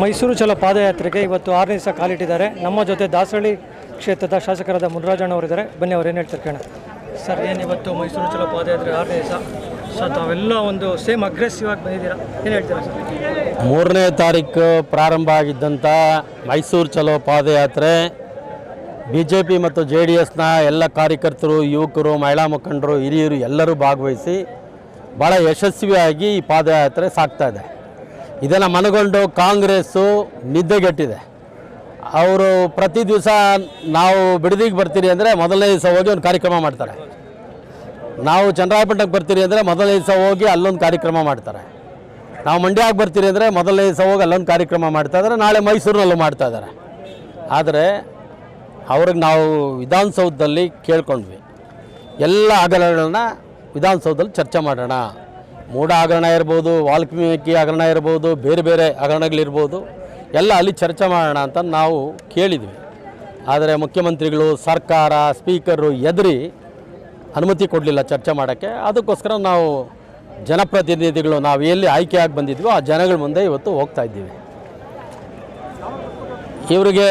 ಮೈಸೂರು ಚಲೋ ಪಾದಯಾತ್ರೆಗೆ ಇವತ್ತು ಆರನೇ ದಿವಸ ಕಾಲಿಟ್ಟಿದ್ದಾರೆ. ನಮ್ಮ ಜೊತೆ ದಾಸಹಳ್ಳಿ ಕ್ಷೇತ್ರದ ಶಾಸಕರಾದ ಮುನರಾಜಣ್ಣವರಿದ್ದಾರೆ ಬನ್ನಿ ಅವ್ರು ಏನು ಹೇಳ್ತಾರೆ ಕಣ ಸರ್ ಏನು ಇವತ್ತು ಮೈಸೂರು ಚಲೋ ಪಾದಯಾತ್ರೆ ಆರನೇ ದಿವಸ? ಸರ್ ತಾವೆಲ್ಲ ಒಂದು ಸೇಮ್ ಅಗ್ರೆಸಿವ್ ಆಗಿ ಬಂದಿದ್ದೀರಾ? ಏನು ಹೇಳ್ತೀರಾ ಸರ್? ಮೂರನೇ ತಾರೀಕು ಪ್ರಾರಂಭ ಆಗಿದ್ದಂಥ ಮೈಸೂರು ಚಲೋ ಪಾದಯಾತ್ರೆ. ಬಿ ಜೆ ಪಿ ಮತ್ತು ಜೆ ಡಿ ಎಸ್ನ ಎಲ್ಲ ಕಾರ್ಯಕರ್ತರು ಯುವಕರು ಮಹಿಳಾ ಮುಖಂಡರು ಹಿರಿಯರು ಎಲ್ಲರೂ ಭಾಗವಹಿಸಿ ಭಾಳ ಯಶಸ್ವಿಯಾಗಿ ಈ ಪಾದಯಾತ್ರೆ ಸಾಗ್ತಾ ಇದೆ. ಇದನ್ನು ಮನಗೊಂಡು ಕಾಂಗ್ರೆಸ್ಸು ನಿದ್ದೆಗೆಟ್ಟಿದೆ. ಅವರು ಪ್ರತಿ ದಿವಸ ನಾವು ಬಿಡದಿಗೆ ಬರ್ತೀರಿ ಅಂದರೆ ಮೊದಲನೇ ದಿವಸ ಹೋಗಿ ಒಂದು ಕಾರ್ಯಕ್ರಮ ಮಾಡ್ತಾರೆ. ನಾವು ಚಂದ್ರಾಯಪಟ್ಟಣಕ್ಕೆ ಬರ್ತೀರಿ ಅಂದರೆ ಮೊದಲನೇ ದಿವಸ ಹೋಗಿ ಅಲ್ಲೊಂದು ಕಾರ್ಯಕ್ರಮ ಮಾಡ್ತಾರೆ. ನಾವು ಮಂಡ್ಯಕ್ಕೆ ಬರ್ತೀರಿ ಅಂದರೆ ಮೊದಲನೇ ದಿವಸ ಹೋಗಿ ಅಲ್ಲೊಂದು ಕಾರ್ಯಕ್ರಮ ಮಾಡ್ತಾ ಇದ್ದಾರೆ. ನಾಳೆ ಮೈಸೂರಿನಲ್ಲೂ ಮಾಡ್ತಾ ಇದ್ದಾರೆ. ಆದರೆ ಅವ್ರಿಗೆ ನಾವು ವಿಧಾನಸೌಧದಲ್ಲಿ ಕೇಳ್ಕೊಂಡ್ವಿ. ಎಲ್ಲ ಅಗಲಗಳನ್ನ ವಿಧಾನಸೌಧದಲ್ಲಿ ಚರ್ಚೆ ಮಾಡೋಣ. ಮೂಢ ಹಗರಣ ಇರ್ಬೋದು, ವಾಲ್ಮೀಕಿ ಹಗರಣ ಇರ್ಬೋದು, ಬೇರೆ ಬೇರೆ ಹಗರಣಗಳಿರ್ಬೋದು, ಎಲ್ಲ ಅಲ್ಲಿ ಚರ್ಚೆ ಮಾಡೋಣ ಅಂತ ನಾವು ಕೇಳಿದ್ವಿ. ಆದರೆ ಮುಖ್ಯಮಂತ್ರಿಗಳು, ಸರ್ಕಾರ, ಸ್ಪೀಕರು ಎದುರಿ ಅನುಮತಿ ಕೊಡಲಿಲ್ಲ ಚರ್ಚೆ ಮಾಡೋಕ್ಕೆ. ಅದಕ್ಕೋಸ್ಕರ ನಾವು ಜನಪ್ರತಿನಿಧಿಗಳು, ನಾವು ಎಲ್ಲಿ ಆಯ್ಕೆಯಾಗಿ ಬಂದಿದ್ವೋ ಆ ಜನಗಳ ಮುಂದೆ ಇವತ್ತು ಹೋಗ್ತಾ ಇದ್ದೀವಿ. ಇವರಿಗೆ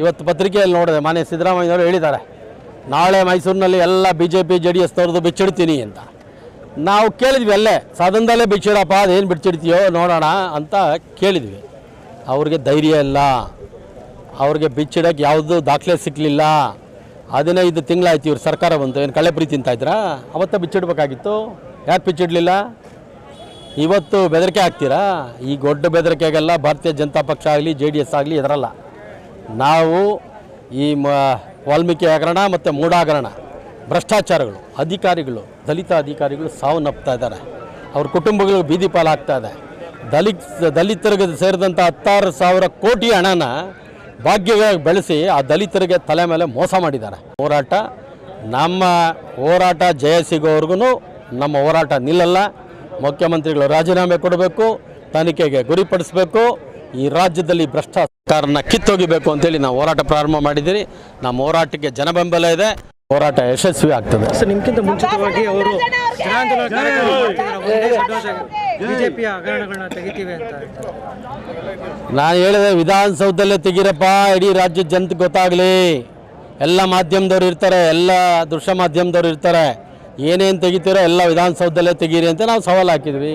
ಇವತ್ತು ಪತ್ರಿಕೆಯಲ್ಲಿ ನೋಡಿದೆ, ಮಾನ್ಯ ಸಿದ್ದರಾಮಯ್ಯವರು ಹೇಳಿದ್ದಾರೆ, ನಾಳೆ ಮೈಸೂರಿನಲ್ಲಿ ಎಲ್ಲ B J P J D ಎಸ್ನವ್ರದ್ದು ಬಿಚ್ಚಿಡ್ತೀನಿ ಅಂತ. ನಾವು ಕೇಳಿದ್ವಿ ಅಲ್ಲೇ, ಸದನದಲ್ಲೇ ಬಿಚ್ಚಿಡಪ್ಪ, ಅದೇನು ಬಿಚ್ಚಿಡ್ತೀಯೋ ನೋಡೋಣ ಅಂತ ಕೇಳಿದ್ವಿ. ಅವ್ರಿಗೆ ಧೈರ್ಯ ಇಲ್ಲ. ಅವ್ರಿಗೆ ಬಿಚ್ಚಿಡೋಕ್ಕೆ ಯಾವುದೂ ದಾಖಲೆ ಸಿಕ್ಕಲಿಲ್ಲ ಹದಿನೈದು ತಿಂಗಳಾಯ್ತು ಇವ್ರು ಸರ್ಕಾರ ಬಂತು. ಏನು ಕಳೆ ಪ್ರೀತಿ ತಿಂತಾಯಿದ್ರಾ ಅವತ್ತೇ ಬಿಚ್ಚಿಡ್ಬೇಕಾಗಿತ್ತು. ಯಾಕೆ ಬಿಚ್ಚಿಡಲಿಲ್ಲ? ಇವತ್ತು ಬೆದರಿಕೆ ಹಾಕ್ತೀರಾ? ಈ ದೊಡ್ಡ ಬೆದರಿಕೆಗೆಲ್ಲ ಭಾರತೀಯ ಜನತಾ ಪಕ್ಷ ಆಗಲಿ, ಜೆ ಡಿ ಎಸ್ ಆಗಲಿ ಇದರಲ್ಲ ನಾವು ಈ ಮ, ವಾಲ್ಮೀಕಿ ಹಗರಣ ಮತ್ತು ಮೂಢಾಗರಣ. ಭ್ರಷ್ಟಾಚಾರಗಳು, ಅಧಿಕಾರಿಗಳು ದಲಿತ ಅಧಿಕಾರಿಗಳು ಸಾವನ್ನಪ್ತಾ ಇದ್ದಾರೆ. ಅವ್ರ ಕುಟುಂಬಗಳು ಬೀದಿ ಪಾಲಾಗ್ತಾ ಇದೆ. ದಲಿತ, ದಲಿತರಿಗೆ ಸೇರಿದಂಥ ಹತ್ತಾರು ಸಾವಿರ ಕೋಟಿ ಹಣನ ಭಾಗ್ಯವಾಗಿ ಬೆಳೆಸಿ ಆ ದಲಿತರಿಗೆ ತಲೆ ಮೇಲೆ ಮೋಸ ಮಾಡಿದ್ದಾರೆ. ಹೋರಾಟ, ನಮ್ಮ ಹೋರಾಟ ಜಯ ಸಿಗೋವರೆಗೂ ನಮ್ಮ ಹೋರಾಟ ನಿಲ್ಲಲ್ಲ. ಮುಖ್ಯಮಂತ್ರಿಗಳು ರಾಜೀನಾಮೆ ಕೊಡಬೇಕು, ತನಿಖೆಗೆ ಗುರಿಪಡಿಸಬೇಕು. ಈ ರಾಜ್ಯದಲ್ಲಿ ಭ್ರಷ್ಟಾಚಾರನ ಕಿತ್ತೋಗಿಬೇಕು ಅಂತೇಳಿ ನಾವು ಹೋರಾಟ ಪ್ರಾರಂಭ ಮಾಡಿದ್ದೀರಿ. ನಮ್ಮ ಹೋರಾಟಕ್ಕೆ ಜನಬೆಂಬಲ ಇದೆ. ಹೋರಾಟ ಯಶಸ್ವಿ ಆಗ್ತದೆ. ಸರ್ ನಿಮ್ಗಿಂತ ಮುಂಚಿತವಾಗಿ ಅವರು ಜನಾಂದೋಲನ ಕಾರ್ಯಕ್ರಮ ಬಿಜೆಪಿಯ ಹಗರಣಗಳನ್ನ ತೆಗಿತೀವಿ ಅಂತ. ನಾನು ಹೇಳಿದೆ ವಿಧಾನಸೌಧದಲ್ಲೇ ತೆಗೀರಪ್ಪ ಇಡೀ ರಾಜ್ಯದ ಜನತೆ ಗೊತ್ತಾಗಲಿ. ಎಲ್ಲ ಮಾಧ್ಯಮದವ್ರು ಇರ್ತಾರೆ ಎಲ್ಲ ದೃಶ್ಯ ಮಾಧ್ಯಮದವ್ರು ಇರ್ತಾರೆ. ಏನೇನು ತೆಗಿತೀರೋ ಎಲ್ಲ ವಿಧಾನಸೌಧದಲ್ಲೇ ತೆಗೀರಿ ಅಂತ ನಾವು ಸವಾಲು ಹಾಕಿದ್ವಿ.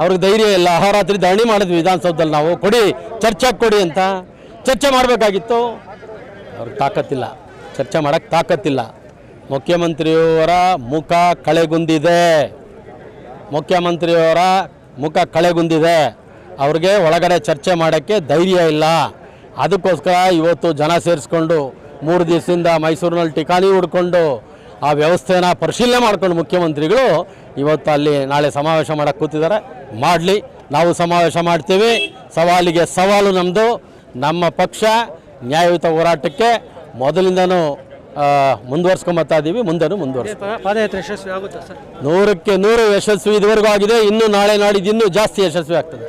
ಅವ್ರಿಗೆ ಧೈರ್ಯ ಇಲ್ಲ. ಅಹೋರಾತ್ರಿ ಧರಣಿ ಮಾಡಿದ್ವಿ ವಿಧಾನಸೌಧದಲ್ಲಿ ನಾವು. ಕೊಡಿ ಚರ್ಚೆ ಕೊಡಿ ಅಂತ. ಚರ್ಚೆ ಮಾಡಬೇಕಾಗಿತ್ತು. ಅವ್ರಿಗೆ ತಾಕತ್ತಿಲ್ಲ. ಚರ್ಚೆ ಮಾಡೋಕ್ಕೆ ತಾಕತ್ತಿಲ್ಲ. ಮುಖ್ಯಮಂತ್ರಿಯವರ ಮುಖ ಕಳೆಗುಂದಿದೆ. ಮುಖ್ಯಮಂತ್ರಿಯವರ ಮುಖ ಕಳೆಗುಂದಿದೆ. ಅವ್ರಿಗೆ ಒಳಗಡೆ ಚರ್ಚೆ ಮಾಡೋಕ್ಕೆ ಧೈರ್ಯ ಇಲ್ಲ. ಅದಕ್ಕೋಸ್ಕರ ಇವತ್ತು ಜನ ಸೇರಿಸ್ಕೊಂಡು ಮೂರು ದಿವಸದಿಂದ ಮೈಸೂರಿನಲ್ಲಿ ಟಿಕಾಣಿ ಹುಡ್ಕೊಂಡು ಆ ವ್ಯವಸ್ಥೆನ ಪರಿಶೀಲನೆ ಮಾಡ್ಕೊಂಡು ಮುಖ್ಯಮಂತ್ರಿಗಳು ಇವತ್ತು ಅಲ್ಲಿ ನಾಳೆ ಸಮಾವೇಶ ಮಾಡೋಕ್ಕೆ ಕೂತಿದ್ದಾರೆ. ಮಾಡಲಿ. ನಾವು ಸಮಾವೇಶ ಮಾಡ್ತೀವಿ. ಸವಾಲಿಗೆ ಸವಾಲು ನಮ್ಮದು ನಮ್ಮ ಪಕ್ಷ ನ್ಯಾಯಯುತ ಹೋರಾಟಕ್ಕೆ ಮೊದಲಿಂದನೂ ಮುಂದುವರ್ಸ್ಕೊಂಬತ್ತಾ ಇದ್ದೀವಿ ಮುಂದೆನೂ ಮುಂದುವರ್ಸ್ ಪಾದಯಾತ್ರೆ ಯಶಸ್ವಿ ಆಗುತ್ತೆ ಸರ್. ನೂರಕ್ಕೆ ನೂರು ಯಶಸ್ವಿ ಇದುವರೆಗೂ ಆಗಿದೆ ಇನ್ನು ನಾಳೆ ನಾಡಿದ್ದು ಇನ್ನೂ ಜಾಸ್ತಿ ಯಶಸ್ವಿ ಆಗ್ತದೆ.